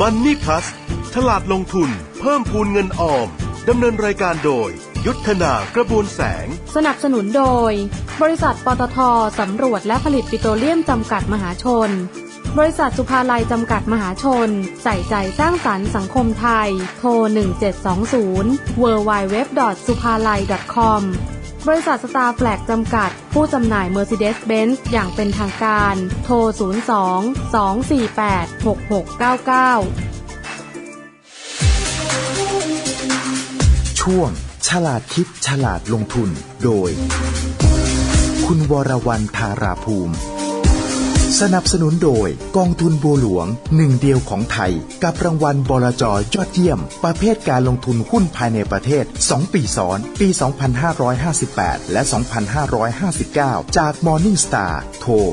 มันนี่พลัสฉลาดลงทุน เพิ่มพูนเงินออม ดำเนินรายการโดย ยุทธนากระบวนแสง สนับสนุนโดย บริษัทปตทสำรวจและผลิตปิโตรเลียมจำกัดมหาชน บริษัทสุภาลัยจำกัดมหาชน ใส่ใจสร้างสรรค์สังคมไทย โทร 1720 w w w s u p a l a i com บริษัทสตาร์แฟลกจำกัด ผู้จำหน่าย Mercedes-Benz อย่างเป็นทางการ โทร 02 248 6699 ช่วง ฉลาดคิดฉลาดลงทุน โดย คุณวรวรรณธาราภูมิ สนับสนุนโดยกองทุนบัวหลวงหนึ่งเดียวของไทย กับรางวัลบลจยอดเยี่ยม ประเภทการลงทุนหุ้นภายในประเทศ 2 ปีซ้อน ปี 2558 และ 2559 จาก Morning Star โทร 0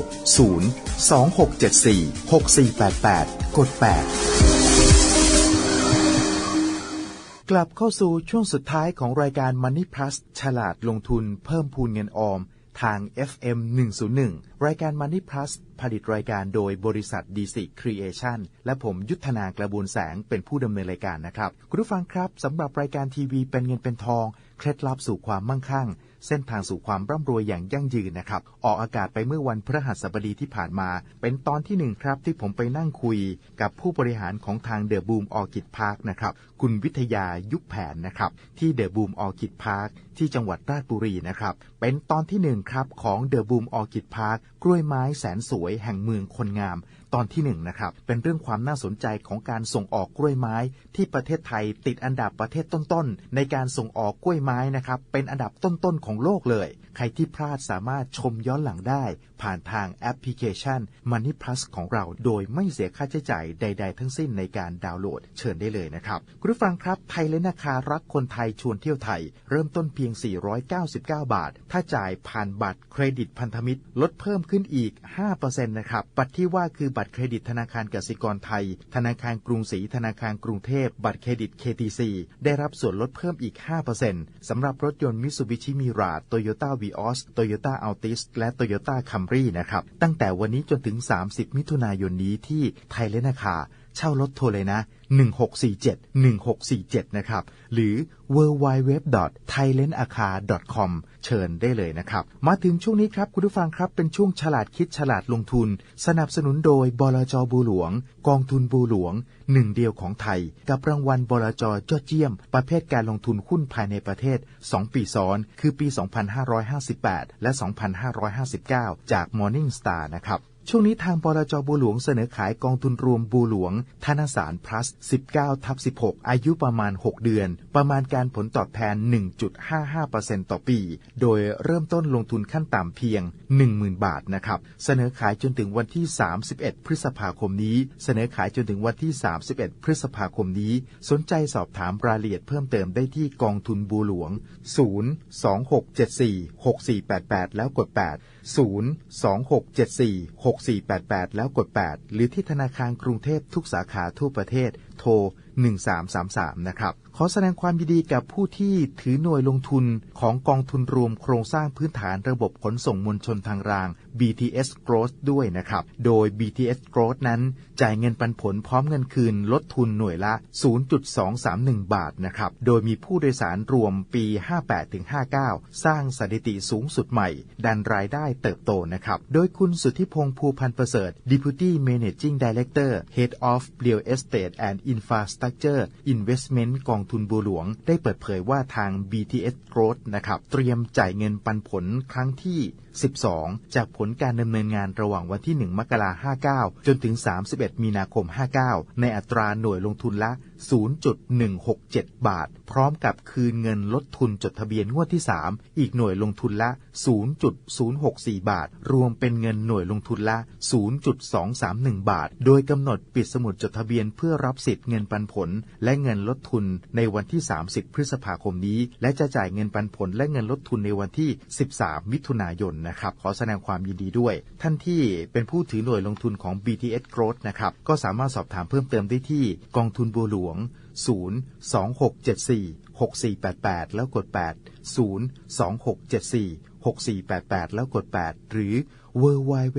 2674 6488 กด 8 กลับเข้าสู่ช่วงสุดท้ายของรายการ Money Plus ฉลาดลงทุนเพิ่มพูนเงินออม ทาง FM 101 รายการ Money Plus ผลิตรายการโดยบริษัท D C Creation และผมยุทธนากระบวนแสงเป็นผู้ดำเนินรายการนะครับ คุณผู้ฟังครับสำหรับรายการทีวีเป็นเงินเป็นทอง เคล็ดลับสู่ความมั่งคั่ง เส้นทางสู่ความร่ำรวยอย่างยั่งยืนนะครับ ออกอากาศไปเมื่อวันพฤหัสบดีที่ผ่านมา เป็นตอนที่หนึ่งครับที่ผมไปนั่งคุยกับผู้บริหารของทางเดอะบูมออคิดพาร์คนะครับ คุณวิทยายุคแผนนะครับ ที่เดอะบูมออคิดพาร์คที่จังหวัดราชบุรีนะครับ เป็นตอนที่หนึ่งครับของเดอะบูมออคิดพาร์คกล้วยไม้แสนสวยแห่งเมืองคนงาม ตอนที่หนึ่งนะครับเป็นเรื่องความน่าสนใจของการส่งออกกล้วยไม้ ที่ประเทศไทยติดอันดับประเทศต้นๆในการส่งออกกล้วยไม้นะครับเป็นอันดับต้นๆของโลกเลย ใครที่พลาดสามารถชมย้อนหลังได้ ผ่านทางแอปพลิเคชัน Money Plus ของเรา โดยไม่เสียค่าใช้จ่ายใด ๆ ทั้งสิ้นในการดาวน์โหลดเชิญได้เลยนะครับ คุณผู้ฟังครับ ไทยและนาคารักคนไทยชวนเที่ยวไทย เริ่มต้นเพียง 499 บาท ถ้าจ่ายผ่านบัตรเครดิตพันธมิตร ลดเพิ่มขึ้นอีก 5%นะครับ บัตรที่ว่าคือบัตรเครดิตธนาคารกสิกรไทย ธนาคารกรุงศรี ธนาคารกรุงเทพ บัตรเครดิต KTC ได้รับส่วนลดเพิ่มอีก 5%สำหรับรถยนต์มิ t ูบิชิมิราโตโยต้าวีออสโตโยต้าอัลติสและโตโยต้าคัมรี่นะครับ ตั้งแต่วันนี้จนถึง 30 มิถุนายนนี้ที่ไทยเลนาคา เช่ารถโทรเลยนะ 1647 1647 นะครับ หรือ w w w t h a i l a n d a k a c o m เชิญได้เลยนะครับ มาถึงช่วงนี้ครับ คุณผู้ฟังครับ เป็นช่วงฉลาดคิดฉลาดลงทุน สนับสนุนโดยบลจบูหลวง กองทุนบูหลวง หนึ่งเดียวของไทย กับรางวัลบลจยอดเยี่ยม ประเภทการลงทุนหุ้นภายในประเทศ 2 ปีซ้อน คือปี 2558 และ 2559 จาก Morning Star นะครับ ช่วงนี้ทางบลจบูหลวงเสนอขายกองทุนรวมบูหลวง ธนสาร plus 19 ทับ 16 อายุประมาณ 6 เดือน ประมาณการผลตอบแทน 1.55%ต่อปี โดยเริ่มต้นลงทุนขั้นต่ำเพียง 10,000 บาทนะครับ เสนอขายจนถึงวันที่ 31 พฤษภาคมนี้ เสนอขายจนถึงวันที่ 31 พฤษภาคมนี้ สนใจสอบถามรายละเอียดเพิ่มเติมได้ที่กองทุนบูหลวง 026746488 แล้วกด 8 026746488 แล้วกด 8 หรือที่ธนาคารกรุงเทพทุกสาขาทั่วประเทศโทร 1333 นะครับ ขอแสดงความยินดีกับผู้ที่ถือหน่วยลงทุนของกองทุนรวมโครงสร้างพื้นฐานระบบขนส่งมวลชนทางราง BTS Growth ด้วยนะครับ โดย BTS Growth นั้น จ่ายเงินปันผลพร้อมเงินคืนลดทุนหน่วยละ 0.231 บาทนะครับ โดยมีผู้โดยสารรวมปี 58-59 สร้างสถิติสูงสุดใหม่ ดันรายได้เติบโตนะครับ โดยคุณสุทธิพงษ์ภูพันธ์ประเสริฐ Deputy Managing Director Head of Real Estate and Infrastructure Investment กองทุนบัวหลวงได้เปิดเผยว่าทาง BTS Growth นะครับ เตรียมจ่ายเงินปันผลครั้งที่ 12 จากผลการดำเนินงานระหว่างวันที่ 1 มกราคม 59 จนถึง 31 มีนาคม 59 ในอัตราหน่วยลงทุนละ 0.167 บาท พร้อมกับคืนเงินลดทุนจดทะเบียนงวดที่ 3 อีกหน่วยลงทุนละ 0.064 บาท รวมเป็นเงินหน่วยลงทุนละ 0.231 บาท โดยกำหนดปิดสมุดจดทะเบียนเพื่อรับสิทธิ์เงินปันผล และเงินลดทุนในวันที่ 30 พฤษภาคมนี้ และจะจ่ายเงินปันผลและเงินลดทุนในวันที่ 13 มิถุนายนนะครับ ขอแสดงความยินดีด้วย ท่านที่เป็นผู้ถือหน่วยลงทุนของ BTS Growth นะครับ ก็สามารถสอบถามเพิ่มเติมได้ที่กองทุนบัวหลวง 02674 6488 แล้วกด 8 02674 6488 แล้วกด 8 หรือ www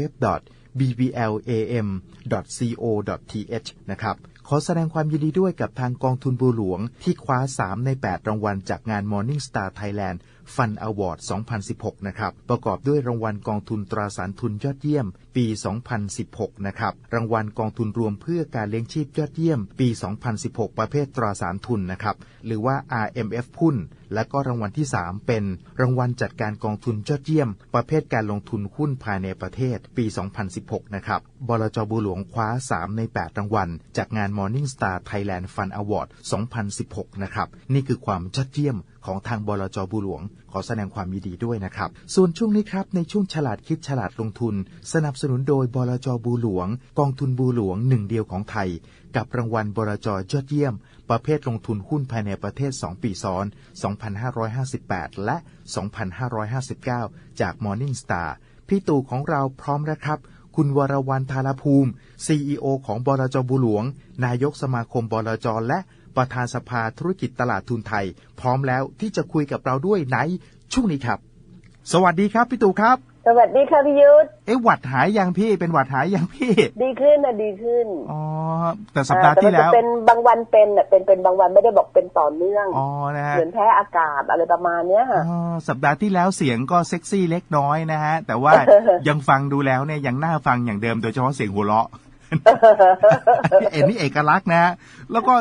bblam.co.th นะครับ ขอแสดงความยินดีด้วยกับทางกองทุนบัวหลวงที่คว้า 3 ใน 8 รางวัลจากงาน Morning Star Thailand Fun Award 2016 นะครับ ประกอบด้วยรางวัลกองทุนตราสารทุนยอดเยี่ยม ปี 2016 นะครับ รางวัลกองทุนรวมเพื่อการเลี้ยงชีพยอดเยี่ยม ปี 2016 ประเภทตราสารทุนนะครับ หรือว่า RMF พุ่น และก็รางวัลที่ 3 เป็น รางวัลจัดการกองทุนยอดเยี่ยม ประเภทการลงทุนหุ้นภายในประเทศ ปี 2016 นะครับ บลจบัวหลวงคว้า 3 ใน 8 รางวัล จากงาน Morning Star Thailand Fun Award 2016 นะครับ นี่คือความยอดเยี่ยม ของทางบลจบัวหลวง ขอแสดงความยินดีด้วยนะครับ ส่วนช่วงนี้ครับในช่วงฉลาดคิดฉลาดลงทุน สนับสนุนโดยบลจบัวหลวง กองทุนบัวหลวงหนึ่งเดียวของไทย กับรางวัลบลจยอดเยี่ยม ประเภทลงทุนหุ้นภายในประเทศ 2 ปีซ้อน 2558 และ 2559 จาก Morning Star พี่ตู่ของเราพร้อมแล้วครับคุณวรวรรณธารภูมิ CEO ของบลจบุหลวง นายกสมาคมบลจและ ประธานสภาธุรกิจตลาดทุนไทย พร้อมแล้วที่จะคุยกับเราด้วยในช่วงนี้ครับ สวัสดีครับพี่ตู่ครับ สวัสดีค่ะพี่ยุทธเอ๊ะหวัดหายยังพี่เป็นหวัดหายยังพี่ ดีขึ้นนะดีขึ้นอ๋อแต่สัปดาห์อ่ที่ต่มันแล้วจะเป็นบางวันเป็นน่ะเป็นเป็นบางวันไม่ได้บอกเป็นต่อเนื่องอ๋อนะฮะเหมือนแพ้อากาศอะไรประมาณเนี้ยค่ะอ๋อสัปดาห์ที่แล้วเสียงก็เซ็กซี่เล็กน้อยนะฮะแต่ว่ายังฟังดูแล้วเนี่ยยังน่าฟังอย่างเดิมโดยเฉพาะเสียงหัวเราะ เอ็นนี่เอกลักษณ์นะ แล้วก็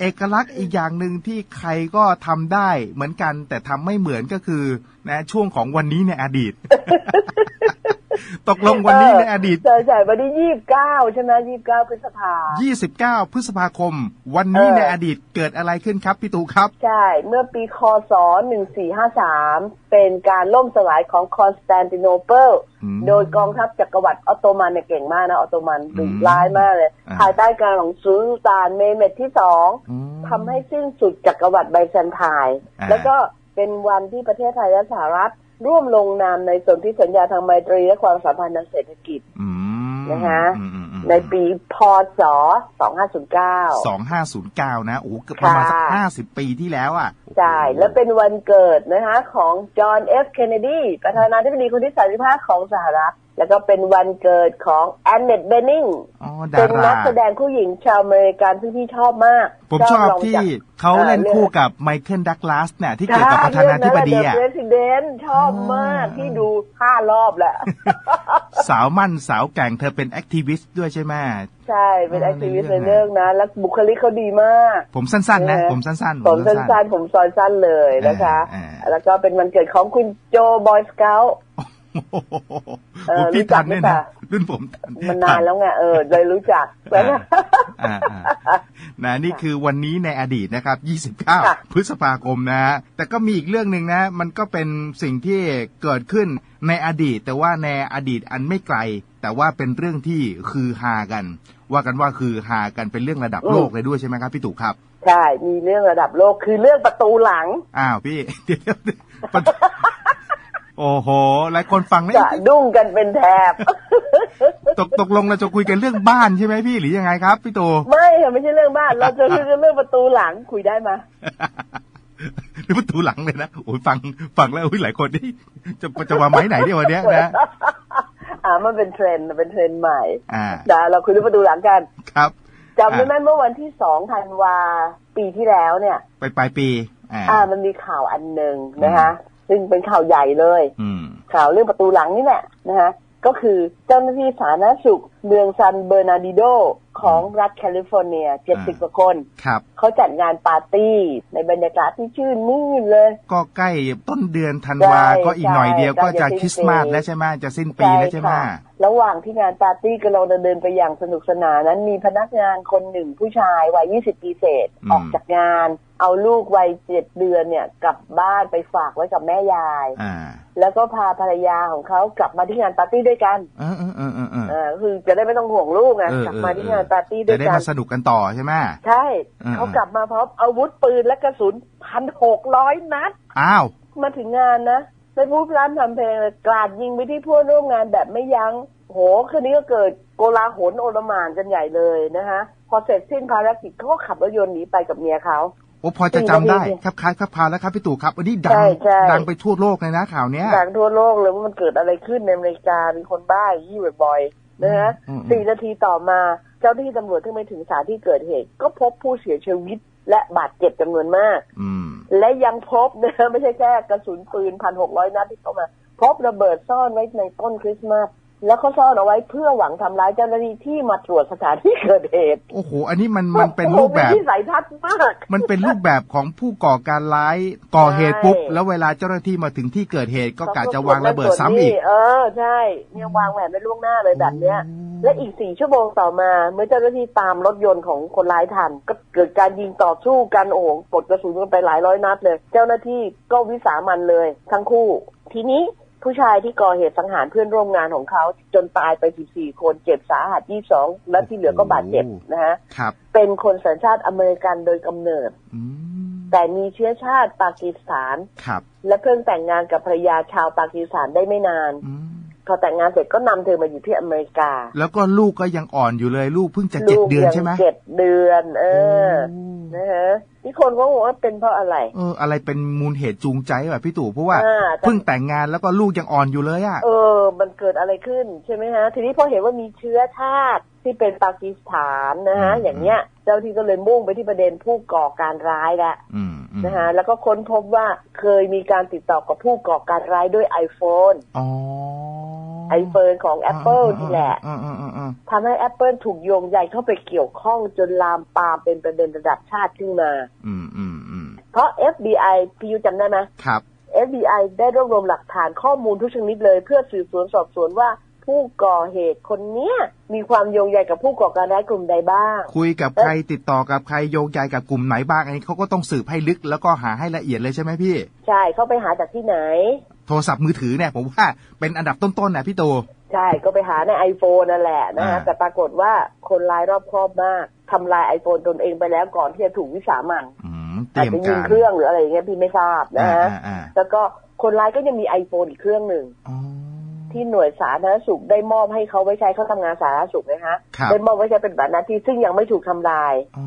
เอกลักษณ์อีกอย่างหนึ่งที่ใครก็ทำได้เหมือนกัน แต่ทำไม่เหมือนก็คือ นะ ช่วงของวันนี้ในอดีต ตกลงวันนี้ในอดีตใช่ใช่วันที่ยี่สิบเก้าใช่ไหมยี่สิบเก้าพฤษภา29พฤษภาคม วันนี้เออในอดีตเกิดอะไรขึ้นครับพี่ตูครับ ใช่ เมื่อปีคศหนึ่งสี่ห้าสามเป็นการล่มสลายของคอนสแตนติโนเปิลอืมโดยกองทัพจักรวรรดิออตโตมันเนี่ยเก่งมากนะออตโตมันอืดุมร้ายมากเลยอ่าภายใต้การของซูลตานเมเมดที่สองอืมทำให้สิ้นสุดจักรวรรดิไบแซนไทน์อ่าแล้วก็เป็นวันที่ประเทศไทยและสหรัฐ ร่วมลงนามในสนธิสัญญาทางไมตรีและความสัมพันธ์ทางเศรษฐกิจอืมนะคะอืมอืมอืมในปีพศ 2509สองห้าศูนย์เก้านะ โอ้โหเกือบประมาณสักค่ะห้าสิบปีที่แล้วอะ ใช่ และเป็นวันเกิดนะคะของจอห์นเอฟเคนเนดี ประธานาธิบดีคนที่ 35 ของสหรัฐ แล้วก็เป็นวันเกิดของแอนเนตเบนนิงอ๋อดาเป็นนัรากแสดงผู้หญิงชาวอเมริกันที่พี่ชอบมาก ผมชอบลงที่จากเขาเล่นเอ่อคู่กับไมเคิลดักลาสเนี่ยที่เกี่ยวกับประธานาธิบดีอะเรื่องนั้น The President ชอบมากอ่าที่ดูห้ารอบแหละ สาวมั่นสาวแกร่งเธอเป็นแอคทิวิสต์ด้วยใช่ไหมใช่ เป็นอ่าแอคทิวิสต์ในในเรื่เรื่อองงนะ แล้วบุคลิกเขาดีมาก ผมสั้นๆนะใช่ไหมผมสั้นๆ ผมสั้นๆ ผมซอยสั้นเลยนะคะอ่าอ่าแล้วก็เป็นวันเกิดของคุณโจบอยสเกลโอ้โหเออ พี่รู้จัทักนเนี่ยหรือเปนะล่ารุ่นผมทันมันนานแล้วไงเออเลยรู้จักแล้วนะอ่าอ่านะนี่คือวันนี้ในอดีตนะครับค่ะ29 พฤษภาคมนะฮะแต่ก็มีอีกเรื่องหนึ่งนะ มันก็เป็นสิ่งที่เกิดขึ้นในอดีต แต่ว่าในอดีตอันไม่ไกล แต่ว่าเป็นเรื่องที่คือฮากัน ว่ากันว่าคือฮากันเป็นเรื่องระดับโลกเลยด้วยใช่ไหมครับพี่ตู่ครับใช่ มีเรื่องระดับโลกคือเรื่องประตูหลัง อ้าวพี่ เดี๋ยวๆประตู โอ้โห หลายคนฟังแล้วจะดุ้งกันเป็นแถบ ตกตกลงเราจะคุยกันเรื่องบ้านใช่ไหมพี่หรือยังไงครับ พี่ตู่ไม่ค่ะไม่ใช่เรื่องบ้าน เราจะคุยกันเรื่องประตูหลังคุยได้ไหมยหรือประตูหลังเลยนะโอ้ยฟังฟังแล้วอุ๊ยหลายคนนี่จะจะมาไม้ไหนเดียววันเนี้ยนะอ่ามันเป็นเทรนด์มันเป็นเทรนด์ใหม่อ่านะเราคุยเรื่องประตูหลังกันครับจำได้ไหมเมื่อวันที่สองธันวาปีที่แล้วเนี่ย ไปปลายปี อ่าอ่ามันมีข่าวอันหนึ่งนะคะ ซึ่งเป็นข่าวใหญ่เลยอืมข่าวเรื่องประตูหลังนี่แหละนะคะก็คือเจ้าหน้าที่สาธารณสุขเมืองซันเบอร์นาร์ดิโดของรัฐแคลิฟอร์เนีย70กว่าคน ครับ เขาจัดงานปาร์ตี้ในบรรยากาศที่ชื่นมื่นเลย ก็ใกล้ต้นเดือนธันวาใช่ก็อีกหน่อยเดียวใช่ก็จะใกล้จะคริสต์มาสสิ้นปีแล้วใช่ไหมจะสิ้นปีแล้วใช่ไหมค่ะระหว่างที่งานปาร์ตี้กำลังดำเดินไปอย่างสนุกสนานนั้นมีพนักงานคนหนึ่งผู้ชายวัย 20 ปีเศษออกจากงาน เอาลูกวัยเจ็ดเดือนเนี่ยกลับบ้านไปฝากไว้กับแม่ยายอ่าแล้วก็พาภรรยาของเขากลับมาที่งานปาร์ตี้ด้วยกันเออเออเออเออเออเออคือจะได้ไม่ต้องห่วงลูกไงเออกลับเออมาที่งานปาร์ตี้ด้จะวยได้กันมาสนุกกันต่อใช่ไหมใช่เออเขากลับมาพร้อมอาวุธปืนและกระสุนพันหกร้อยนัด อ้าว มาถึงงานนะไปพูดร้านทำเพลงเลยกราดยิงไปที่ผู้ร่วมงานแบบไม่ยัง้ง โห คืนนี้ก็เกิดโกลาหลโอลหมานกันใหญ่เลยนะคะพอเสร็จสิ้นภารกิจเขาก็ขับรถยนต์หนีไปกับเมียเขาโอ้พอจะจำได้จริงๆครับคล้ายครับพาแล้วครับพี่ตู่ครับอันนี้ดังใช่ใช่ดังไปทั่วโลกเลยนะข่าวเนี้ยดังทั่วโลกเลยว่ามันเกิดอะไรขึ้นในอเมริกามีคนบ้าอย่างนี้บ่อยๆนะฮะอืมอืมสี่นาทีต่อมา เจ้าหน้าที่ตำรวจที่ไปถึงสถานที่เกิดเหตุ ก็พบผู้เสียชีวิตและบาดเจ็บจำนวนมากอืมและยังพบนะไม่ใช่แค่กระสุนปืนพันหกร้อยนัดที่เข้ามา พบระเบิดซ่อนไว้ในต้นคริสต์มาส แล้วเขาซ่อนเอาไว้เพื่อหวังทำร้ายเจ้าหน้าที่ที่มาตรวจสถานที่เกิดเหตุ โอ้โห อันนี้มันมันเป็นรูปแบบโอ้โหที่สายทัศน์มาก มันเป็นรูปแบบของผู้ก่อการร้ายก่อเหตุปุ๊บใช่แล้วเวลาเจ้าหน้าที่มาถึงที่เกิดเหตุก็กะจะวางระเบิดซ้ำอีก เออใช่เนี่ยวางแผนไว้ล่วงหน้าเลยแบบเนี้ย และอีกสี่ชั่วโมงต่อมา เมื่อเจ้าหน้าที่ตามรถยนต์ของคนร้ายทัน ก็เกิดการยิงต่อสู้กันโอ้โหปลดกระสุนกันไปหลายร้อยนัดเลย เจ้าหน้าที่ก็วิสามันเลย ทั้งคู่ ทีนี้ ผู้ชายที่ก่อเหตุสังหารเพื่อนร่วมงานของเขาจนตายไป 14 คนเจ็บสาหัส 22 และที่เหลือก็บาดเจ็บนะฮะครับเป็นคนสัญชาติอเมริกันโดยกำเนิดอืมแต่มีเชื้อชาติปากีสถานครับและเพิ่งแต่งงานกับภรรยาชาวปากีสถานได้ไม่นานอืม พอแต่งงานเสร็จก็นำเธอมาอยู่ที่อเมริกา แล้วก็ลูกก็ยังอ่อนอยู่เลย ลูกเพิ่งจะเจ็ดลูกเดือนยังใช่ไหมเจ็ดเดือน เออโอ้นะฮะที่คนก็บอกว่าเป็นเพราะอะไร เออ อะไรเป็นมูลเหตุจูงใจแบบพี่ตู่เพราะว่าอ่าแต่เพิ่งแต่งงานแล้วก็ลูกยังอ่อนอยู่เลยอะเออ มันเกิดอะไรขึ้นใช่ไหมฮะ ทีนี้พอเห็นว่ามีเชื้อชาติที่เป็นปากีสถานนะฮะอืมอย่างเนี้ย เจ้าที่ก็เลยมุ่งไปที่ประเด็นผู้ก่อการร้ายละอืมอืม นะฮะแล้วก็ค้นพบว่าเคยมีการติดต่อกับผู้ก่อการร้ายด้วย iPhone อ๋อ iPhone ของ Apple นี่แหละอืมอืมอืมอืมทำให้ Apple ถูกโยงใยเข้าไปเกี่ยวข้องจนลามปามเป็นประเด็นระดับชาติขึ้นมาอืมอืมอืมเพราะ FBI พี่ยุจำได้ไหมครับ FBI ได้รวบรวมหลักฐานข้อมูลทุกชนิดเลย เพื่อสืบสวนสอบสวนว่า ผู้ก่อเหตุคนเนี้ยมีความโยงใยกับผู้ก่อการร้ายกลุ่มใดบ้าง คุยกับใครติดต่อกับใครโยงใยกับกลุ่มไหนบ้างอันนี้เขาก็ต้องสืบให้ลึกแล้วก็หาให้ละเอียดเลยใช่ไหมพี่ ใช่เขาไปหาจากที่ไหน โทรศัพท์มือถือเนี่ยผมว่าเป็นอันดับต้นๆนะพี่ตูใช่ก็ไปหาใน iPhone นั่นแหละนะฮะอ่าแต่ปรากฏว่าคนร้ายรอบคอบมากทำลาย iPhone ตนเองไปแล้วก่อนที่จะถูกวิสามันอืมเตอาจรียมจะยิกางรเครื่องหรืออะไรอย่างเงี้ยพี่ไม่ทราบนะอ่าฮะอ่าอ่าแล้วก็คนร้ายก็ยังมี iPhone อีกเครื่องหนึ่งอ๋อ ที่หน่วยสาธารณสุขได้มอบให้เขาไว้ใช้เขาทำงานสาธารณสุขนะฮะครับได้มอบไว้ใช้เป็นแบบหน้าที่ซึ่งยังไม่ถูกทำลายอ๋อ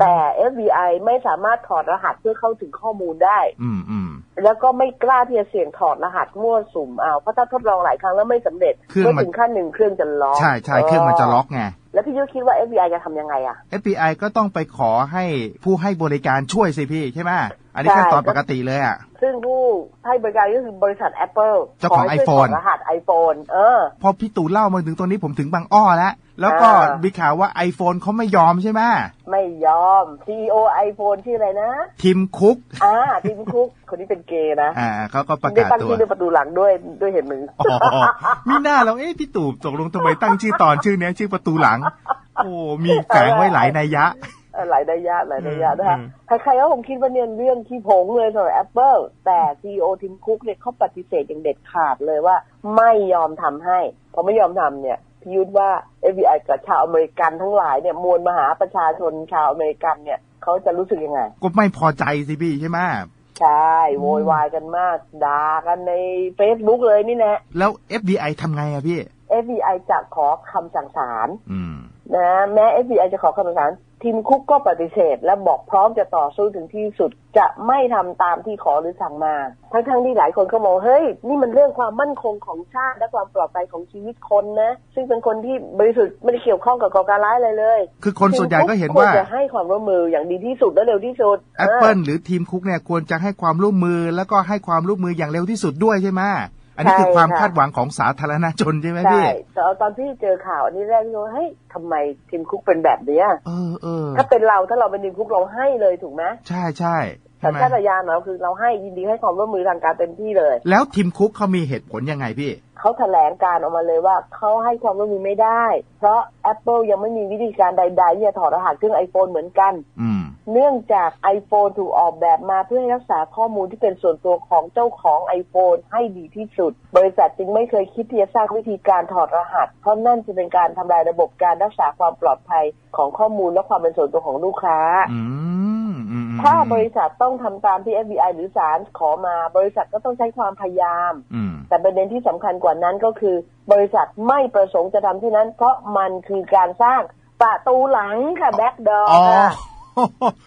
แต่ FBI ไม่สามารถถอดรหัสเพื่อเข้าถึงข้อมูลได้ อืมอืมแล้วก็ไม่กล้าที่จะเสี่ยงถอดรหัสมั่วสุมเอาเพราะถ้าทดลองหลายครั้งแล้วไม่สำเร็จเครื่องเมื่อมันถึงขั้นหนึ่งเครื่องจะล็อกใช่ใช่เครื่องมันจะล็อกไงแล้วพี่ยุทธคิดว่า FBI จะทำยังไงอะ FBI ก็ต้องไปขอให้ผู้ให้บริการช่วยสิพี่ใช่ไหม อันนี้ใช่ขั้นตอนปกติเลยอะ ซึ่งผู้ให้บริการก็คือบริษัท Apple เจ้าของให้ช่วย iPhone ถอดรหัส iPhone เออ พอพี่ตู่เล่ามาถึงตรงนี้ผมถึงบางอ้อแล้ว แล้วก็อ่ามีมีข่าวว่า iPhone เขาไม่ยอมใช่ไหม ไม่ยอม CEO iPhone ชื่ออะไรนะทีมคุก อ่าทีมคุก คนนี้เป็นเกย์นะ อ่าเขาก็ประได้กาศตั้งตัวชื่อด้วยประตูหลังด้วยด้วยเห็นมืออ๋อมีหน้าเราเอ๊ะพี่ตู่ตกลงทำไมตั้งชื่อตอนชื่อเนี้ยชื่อประตูหลัง โอ้ มีแฝงไว้หลายนัยยะเออ หลายระยะหลายระยะนะคะอืมใครๆก็คงคิดว่าเนี่ยเรื่องที่ผงเลยสำหรับ Apple แต่ซีอทีมคุกเนี่ยเขาปฏิเสธอย่างเด็ดขาดเลยว่า ไม่ยอมทำให้พอไม่ยอมทำเนี่ยพี่ยุทธว่า FBI กับชาวอเมริกันทั้งหลายเนี่ยมวลมหาประชาชนชาวอเมริกันเนี่ยเขาจะรู้สึกยังไง ก็ไม่พอใจสิพี่ใช่ไหมใช่โวยวายกันมากด่ากันใน Facebook เลยนี่แหละแล้ว FBI ทำไงอะพี่ FBI จะขอคำสั่งศาลอืม นะแม้ FBI จะขอคำสั่งศาลทีมคุกก็ปฏิเสธ และบอกพร้อมจะต่อสู้ถึงที่สุดจะไม่ทำตามที่ขอหรือสั่งมา ทั้งๆที่หลายคนก็มองเฮ้ย นี่มันเรื่องความมั่นคงของชาติ และความปลอดภัยของชีวิตคนนะ ซึ่งเป็นคนที่บริสุทธิ์ไม่ได้เกี่ยวข้องกับก่อการร้ายอะไรเลย คือคนส่วนใหญ่ก็เห็นควรว่าจะให้ความร่วมมืออย่างดีที่สุดและเร็วที่สุด Apple หรือทีมคุกเนี่ยควรจะให้ความร่วมมือแล้วก็ให้ความร่วมมืออย่างเร็วที่สุดด้วยใช่ไหม อันนี้คือความคาดหวังของสาธารณชนใช่ไหมใช่พี่แต่ตอนที่เจอข่าวอันนี้แรกที่ว่าเฮ้ยทำไมทีมคุกเป็นแบบเนี้ยเออเออถ้าเป็นเราถ้าเราเป็นทีมคุกเราให้เลยถูกไหมใช่ใช่ใช่สัไหญมชาตญาณของเราคือเราให้ยินดีให้ความร่วมมือทางการเต็มที่เลย แล้วทีมคุกเขามีเหตุผลยังไงพี่ เขาแถลงการออกมาเลยว่าเขาให้ความร่วมมือไม่ได้ เพราะ Apple ยังไม่มีวิธีการใดๆที่จะถอดรหัสเครื่อง iPhone เหมือนกันอืมเนื่องจาก iPhone ถูกออกแบบมาเพื่อให้รักษาข้อมูลที่เป็นส่วนตัวของเจ้าของ iPhone ให้ดีที่สุด บริษัทจึงไม่เคยคิดที่จะสร้างวิธีการถอดรหัส เพราะนั่นจะเป็นการทำลายระบบการรักษาความปลอดภัยของข้อมูลและความเป็นส่วนตัวของลูกค้าอืมอืมถ้าบริษัทต้องทำตามที่ FBI หรือศาลขอมา บริษัทก็ต้องใช้ความพยายามอืมแต่ประเด็นที่สำคัญกว่านั้นก็คือ บริษัทไม่ประสงค์จะทำที่นั้น เพราะมันคือการสร้างประตูหลังค่ะแบ็กดออ๋อค่ะ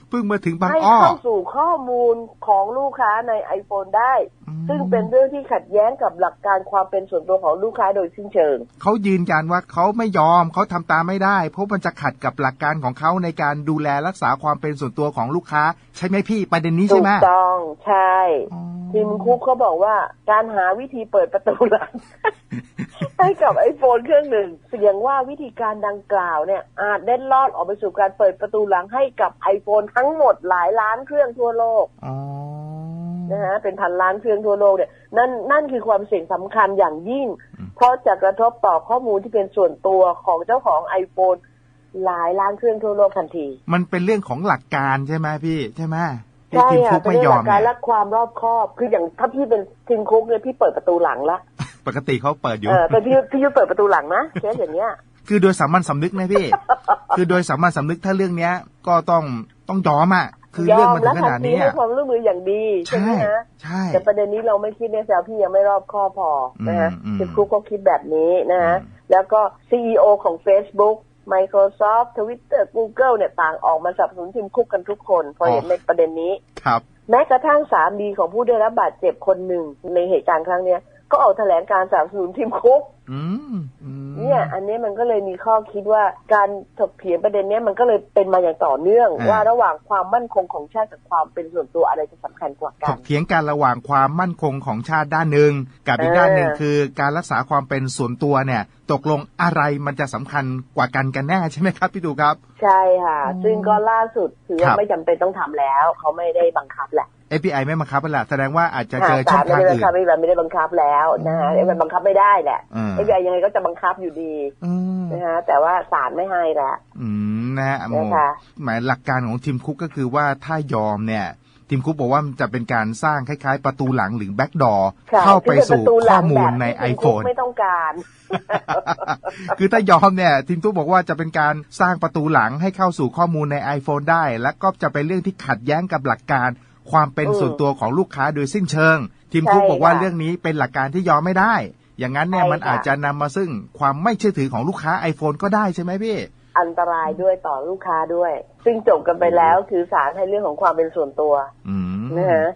เพิ่งมาถึงบางให้อ้อเข้าสู่ข้อมูลของลูกค้าใน iPhone ได้อืม ซึ่งเป็นเรื่องที่ขัดแย้งกับหลักการความเป็นส่วนตัวของลูกค้าโดยสิ้นเชิงเขายืนยันว่าเขาไม่ยอมเขาทำตามไม่ได้ เพราะมันจะขัดกับหลักการของเขาในการดูแลรักษาความเป็นส่วนตัวของลูกค้า ใช่ไหมพี่ประเด็นนี้ถูใช่กไหมต้องใช่อ๋อทีมคุกเขาบอกว่าการหาวิธีเปิดประตูหลังให้กับไอโฟนเครื่องหนึ่ง เสียงว่าวิธีการดังกล่าวเนี่ยอาจเล่นลอดออกไปสู่การเปิดประตูหลังให้กับ iPhone ทั้งหมดหลายล้านเครื่องทั่วโลกอ๋อ นะฮะเป็นพันล้านเครื่องทั่วโลกเนี่ยนั่นนั่นคือความเสี่ยงสำคัญอย่างยิ่ง เพราะจะกระทบต่อข้อมูลที่เป็นส่วนตัวของเจ้าของ iPhone หลายล้านเครื่องทั่วโลกทันที มันเป็นเรื่องของหลักการใช่ไหมพี่ใช่ไหมที่ใช่ทีมค่ะคุกเป็นไม่เรื่ยองอหลัมกการเนี่ยและความรอบคอบ คืออย่างถ้าพี่เป็นทีมคุกเนี่ยพี่เปิดประตูหลังละ ปกติเขาเปิดอยู่เออแต่พี่พี่ยุเปิดประตูหลังนะเคสอย่างเงี้ย คือโดยสามัญสำนึกนะพี่ คือโดยสามัญสำนึกถ้าเรื่องเนี้ย ก็ต้องต้องยอมอะ คือยเรื่อองมมันแล้ถึวงขทันาดนทีนี้ให้อะความร่วมมืออย่างดีใช่ใช่ไหมฮะใช่แต่ประเด็นนี้เราไม่คิดในแซวพี่ยังไม่รอบคอบพอนะฮะอืมอืมทีมคุกก็คิดแบบนี้นะฮะอืมแล้วก็ CEO ของ Facebook Microsoft Twitter Google เนี่ยต่างออกมาสนับสนุนทีมคุกกันทุกคนพอเห็นในประเด็นนี้ครับแม้กระทั่งสามีของผู้ได้รับบาดเจ็บคนหนึ่งในเหตุการณ์ครั้งเนี้ยก็ออกแถลงการสนับสนุนทีมคุกอืมอืม เนี่ย อันนี้มันก็เลยมีข้อคิดว่าการถกเถียงประเด็นเนี้ยมันก็เลยเป็นมาอย่างต่อเนื่อง ว่าระหว่างความมั่นคงของชาติกับความเป็นส่วนตัวอะไรจะสำคัญกว่าถกันกเถียงกันระหว่างความมั่นคงของชาติด้านหนึ่งกับอีกเออด้านหนึ่งคือการรักษาความเป็นส่วนตัวเนี่ย ตกลงอะไรมันจะสำคัญกว่ากันกันแน่ใช่ไหมครับพี่ดูครับ ใช่ค่ะอ๋อซึ่งก็ล่าสุดถือครัว่าบไม่จำเป็นต้องทำแล้ว เขาไม่ได้บังคับแหละ API ไม่บังคับนั่นแหละแสดงว่าอาจจะเจอช่ศาองลไม่ทางได้บังอื่นคับไม่ได้ไม่ได้บังคับแล้วนะฮะอืมมันบังคับไม่ได้แหละอืมไอ้ยังไงก็จะบังคับอยู่ดีอืมนะฮะแต่ว่าศาลไม่ให้ละอืมนะฮะโมนะคะหมายหลักการของทีมคุกก็คือว่าถ้ายอมเนี่ย ทีมคุกบอกว่ามันจะเป็นการสร้างคล้ายๆ ประตูหลังหรือแบ็กดอร์ค่ะเข้าไปซึ่งสู่นประตูหข้ลัองมูลแบบในที่ทีมคุก iPhone ไม่ต้องการ คือถ้ายอมเนี่ย ทีมคุกบอกว่าจะเป็นการสร้างประตูหลังให้เข้าสู่ข้อมูลใน iPhone ได้ และก็จะเป็นเรื่องที่ขัดแย้งกับหลักการ ความเป็นอืมส่วนตัวของลูกค้าโดยสิ้นเชิง ทีมคุกใช่บอกว่าค่ะเรื่องนี้เป็นหลักการที่ยอมไม่ได้ อย่างนั้นเนี่ยใช่มันค่ะอาจจะนำมาซึ่งความไม่เชื่อถือของลูกค้า iPhone ก็ได้ใช่ไหมพี่ อันตรายด้วยต่อลูกค้าด้วย ซึ่งจบกันไปแล้วคือศาลให้เรื่องของความเป็นส่วนตัวอืมนะฮะ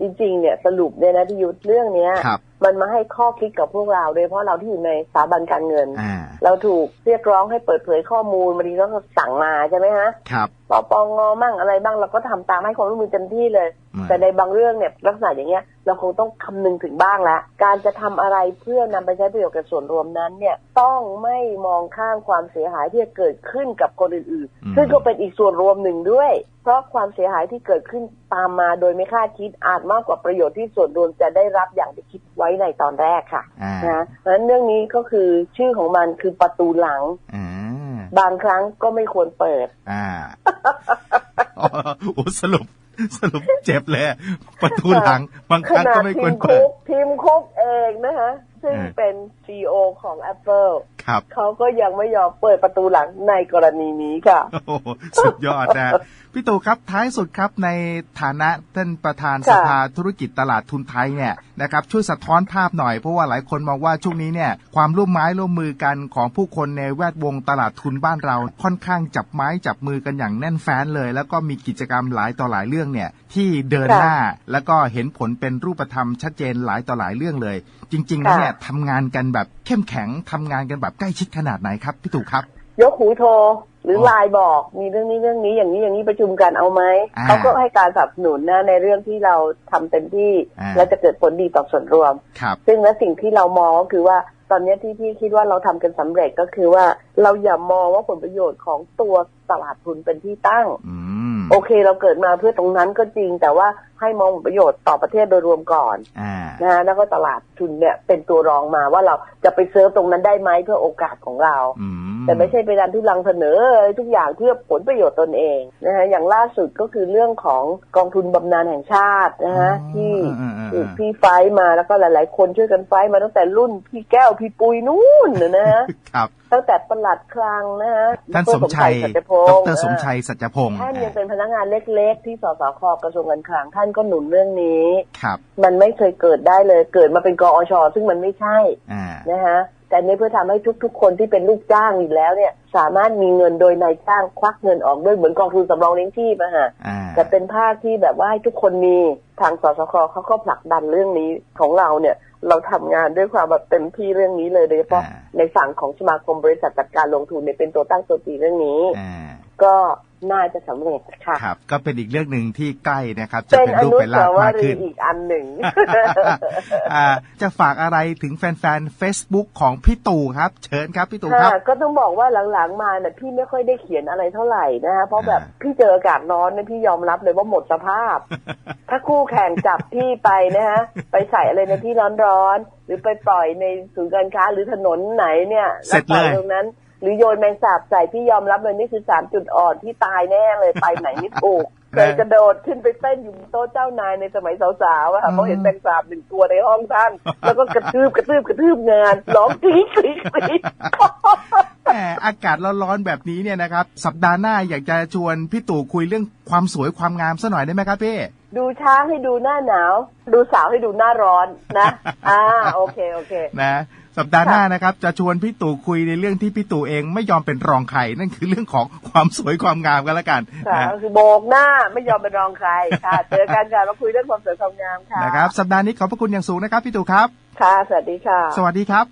จริงๆเนี่ยสรุปเนี่ยนะที่ยุทธเรื่องเนี้ยครับ มันมาให้ข้อคิดกับพวกเราโดยเฉพาะเราที่อยู่ในสถาบันการเงินอ่าเราถูกเรียกร้องให้เปิดเผยข้อมูลบางทีก็สั่งมาใช่ไหมฮะครับปปงมั่งอะไรบ้างเราก็ทำตามให้ความร่วมมือเต็มที่เลยอืมแต่ในบางเรื่องเนี่ยลักษณะอย่างเงี้ยเราคงต้องคำนึงถึงบ้างละการจะทำอะไรเพื่อนำไปใช้ประโยชน์กับส่วนรวมนั้นเนี่ยต้องไม่มองข้ามความเสียหายที่จะเกิดขึ้นกับคนอื่นๆ ซึ่งก็เป็นอีกส่วนรวมหนึ่งด้วย เพราะความเสียหายที่เกิดขึ้นตามมาโดยไม่คาดคิดอาจมากกว่าประโยชน์ที่ส่วนรวมจะได้รับอย่างที่คิด ไว้ในตอนแรกค่ะอ่านะเพราะฉะนั้นเรื่องนี้ก็คือชื่อของมันคือประตูหลังอ่าบางครั้งก็ไม่ควรเปิด อ่าอ๋อโอ้สรุปสรุปเจ็บเลยประตูหลัง บางคขรั้งนาก็ดไม่ทีควรมเปิคุดกทีมคุกเองนะคะซึ่งเออเป็นซีอของ Apple ครับเขาก็ยังไม่ยอมเปิดประตูหลังในกรณีนี้ค่ะโอ้โหสุดยอดนะ พี่ตู่ครับท้ายสุดครับในฐานะท่านประธานค่ะสภาธุรกิจตลาดทุนไทยเนี่ยนะครับช่วยสะท้อนภาพหน่อยเพราะว่าหลายคนมองว่าช่วงนี้เนี่ยความร่วมไม้ร่วมมือกันของผู้คนในแวดวงตลาดทุนบ้านเราค่อนข้างจับไม้จับมือกันอย่างแน่นแฟ้นเลย แล้วก็มีกิจกรรมหลายต่อหลายเรื่องเนี่ยที่เดินค่ะหน้าแล้วก็เห็นผลเป็นรูปธรรมชัดเจนหลายต่อหลายเรื่องเลย จริงๆแล้วเนี่ยทำงานกันแบบเข้มแข็งทำงานกันแบบใกล้ชิดขนาดไหนครับพี่ตู่ครับ ยกหูโทร หรืออไลน์บอกมีเรื่องนี้เรื่องนี้อย่างนี้อย่างนี้ประชุมกันเอาไหมอ่าเขาก็ให้การสนับสนุนนะในเรื่องที่เราทำเต็มที่อ่าและจะเกิดผลดีต่อส่วนรวมครับซึ่งและสิ่งที่เรามองก็คือว่าตอนนี้ที่พี่คิดว่าเราทำกันสำเร็จก็คือว่าเราอย่ามองว่าผลประโยชน์ของตัวตลาดทุนเป็นที่ตั้งอืมโอเคเราเกิดมาเพื่อตรงนั้นก็จริง แต่ว่าให้มองผลประโยชน์ต่อประเทศโดยรวมก่อนอ่านะฮะแล้วก็ตลาดทุนเนี่ยเป็นตัวรองมาว่าเราจะไปเซิร์ฟตรงนั้นได้ไหมเพื่อโอกาสของเราอืม แต่ไม่ใช่ไปดันทุลังเสนออะไรทุกอย่างเพื่อผลประโยชน์ตนเองนะฮะอย่างล่าสุดก็คือเรื่องของกองทุนบำนาญแห่งชาตินะฮะอ๋อที่อ่าๆๆพี่ไฟท์มาแล้วก็หลาย ๆ คนช่วยกันไฟท์มาตั้งแต่รุ่นพี่แก้วพี่ปุยนู่นนะนะฮะครับตั้งแต่ประหลัดคลังนะฮะท่านดรสมชัยสัจพดงศ์รสมชัยสัจพงศ์ท่านยังเป็นพนักงานเล็ก ๆ ที่สสคกระทรวงการคลังท่านก็หนุนเรื่องนี้ครับมันไม่เคยเกิดได้เลยเกิดมาเป็นกอชซึ่งมันไม่ใช่อ่านะฮะ แต่เนี่ยเพื่อทำให้ทุก ๆ คนที่เป็นลูกจ้างอยู่แล้วเนี่ย สามารถมีเงินโดยนายจ้างควักเงินออกด้วยเหมือนกองทุนสำรองเลี้ยงชีพอะฮะอ่าแต่เป็นภาคที่แบบว่าให้ทุกคนมีทางสสคเขาก็ผลักดันเรื่องนี้ของเราเนี่ยเราทำงานด้วยความแบบเต็มที่เรื่องนี้เลยโดยเฉพาะอ่าในฝั่งของสมาคมบริษัทจัดการลงทุนเนี่ยเป็นตัวตั้งตัวตีเรื่องนี้อ่าก็ น่าจะสำเร็จค่ะครับ ก็เป็นอีกเรื่องหนึ่งที่ใกล้นะครับ จะเป็นเป็นอรูปนุเป็นสาร่างวมากรีขึ้นย์อีกอันหนึ่งอ่าจะฝากอะไรถึงแฟนๆ Facebook ของพี่ตู่ครับ เชิญครับพี่ตู่ครับค่ะก็ต้องบอกว่าหลังๆมาเนี่ยพี่ไม่ค่อยได้เขียนอะไรเท่าไหร่นะคะเพราะแบบอ่าพี่เจออากาศร้อนเนี่ยพี่ยอมรับเลยว่าหมดสภาพ ถ้าคู่แข่งจับพี่ไปนะฮะไปใส่อะไรในที่ร้อนๆหรือไปปล่อยในศูนย์การค้าหรือถนนไหนเนี่ยเสร็จเลยแวปอตรงนั้น หรือโยนแมงสาบใส่พี่ยอมรับเลยนี่คือสามจุดอ่อนที่ตายแน่เลยไปไหนไม่ถูกเคยกระโดดขึ้นไปเต้นอยู่บนโต๊ะเจ้านายในสมัยสาวๆอะค่ะเพราะเห็นแมงสาบหนึ่งตัวในห้องท่าน แล้วก็กระทืบกระทืบกระทืบงานร้องกรี๊ดกรี๊ดกรี๊ดแหมอากาศร้อนๆแบบนี้เนี่ยนะครับ สัปดาห์หน้าอยากจะชวนพี่ตู่คุยเรื่องความสวยความงามซะหน่อยได้ไหมครับพี่ดูช้างให้ดูหน้าหนาว ดูสาวให้ดูหน้าร้อนนะ อ่า โอเค โอเค นะ สัปดาห์หน้านะครับ จะชวนพี่ตู่คุยในเรื่องที่พี่ตู่เองไม่ยอมเป็นรองใครนั่นคือเรื่องของความสวยความงามกันละกันค่ะนะก็คือโบกหน้าไม่ยอมเป็นรองใครค่ะเจอกันค่ะมาคุยเรื่องความสวยความงามค่ะนะครับสัปดาห์นี้ขอบพระคุณอย่างสูงนะครับพี่ตู่ครับค่ะสวัสดีค่ะ สวัสดีครับ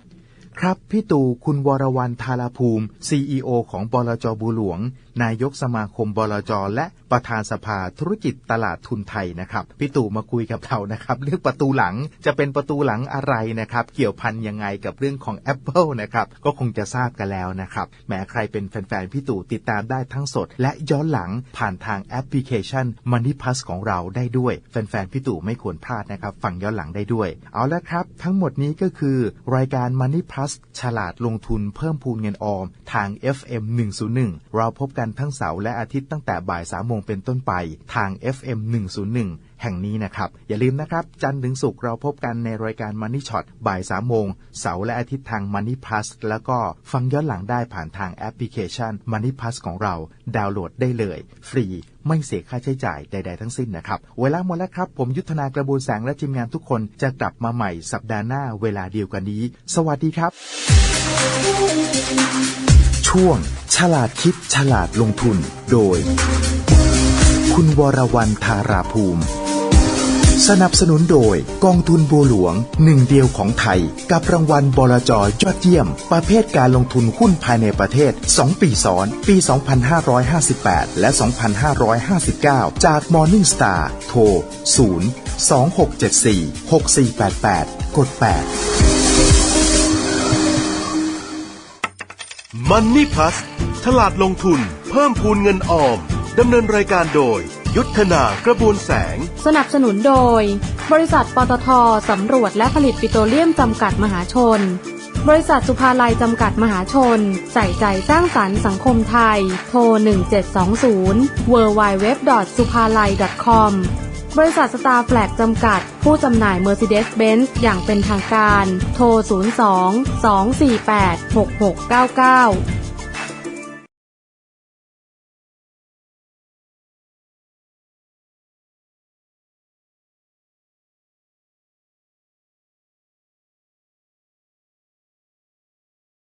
ครับพี่ตู่คุณวรวรรณธาราภูมิ CEO ของบลจบูหลวงนายกสมาคมบลจและประธานสภาธุรกิจตลาดทุนไทยนะครับพี่ตู่มาคุยกับเรานะครับเรื่องประตูหลังจะเป็นประตูหลังอะไรนะครับเกี่ยวพันยังไงกับเรื่องของ Apple นะครับก็คงจะทราบกันแล้วนะครับแม้ใครเป็นแฟนๆพี่ตู่ติดตามได้ทั้งสด และย้อนหลังผ่านทางแอปพลิเคชัน Money Plus ของเราได้ด้วย แฟนๆพี่ตู่ไม่ควรพลาดนะครับฟังย้อนหลังได้ด้วย เอาละครับ ทั้งหมดนี้ก็คือ รายการ Money Plus ฉลาดลงทุนเพิ่มพูนเงินออมทาง FM 101 เราพบกันทั้งเสาร์และอาทิตย์ตั้งแต่บ่าย3โมงเป็นต้นไปทาง FM 101 แห่งนี้นะครับ อย่าลืมนะครับ จันทร์ถึงศุกร์เราพบกันในรายการ Money Shot บ่าย3โมงเสาร์และอาทิตย์ทาง Money Plus แล้วก็ฟังย้อนหลังได้ผ่านทางแอปพลิเคชัน Money Plus ของเราดาวน์โหลดได้เลย ฟรีไม่เสียค่าใช้จ่ายใด ๆ ทั้งสิ้นนะครับ เวลาหมดแล้วครับ ผมยุทธนากระบวนแสงและทีมงานทุกคนจะกลับมาใหม่สัปดาห์หน้าเวลาเดียวกันนี้ สวัสดีครับ ช่วง ฉลาดคิดฉลาดลงทุน โดย คุณวรวรรณธาราภูมิ สนับสนุนโดยกองทุนบัวหลวงหนึ่งเดียวของไทย กับรางวัลบลจยอดเยี่ยม ประเภทการลงทุนหุ้นภายในประเทศ 2 ปีซ้อน ปี 2558 และ 2559 จาก Morningstar โทร 0 2674 6488 กด 8 Money Plus ฉลาดลงทุน เพิ่มพูนเงินออม ดำเนินรายการโดย ยุทธนากระบวนแสง สนับสนุนโดย บริษัทปตทสำรวจและผลิตปิโตรเลียมจำกัดมหาชน บริษัทสุภาลัยจำกัดมหาชน ใส่ใจสร้างสรรค์สังคมไทย โทร 1720 w w w s u p a l a i com บริษัทสตาร์แฟลกจำกัด ผู้จำหน่าย Mercedes-Benz อย่างเป็นทางการ โทร 02 248 6699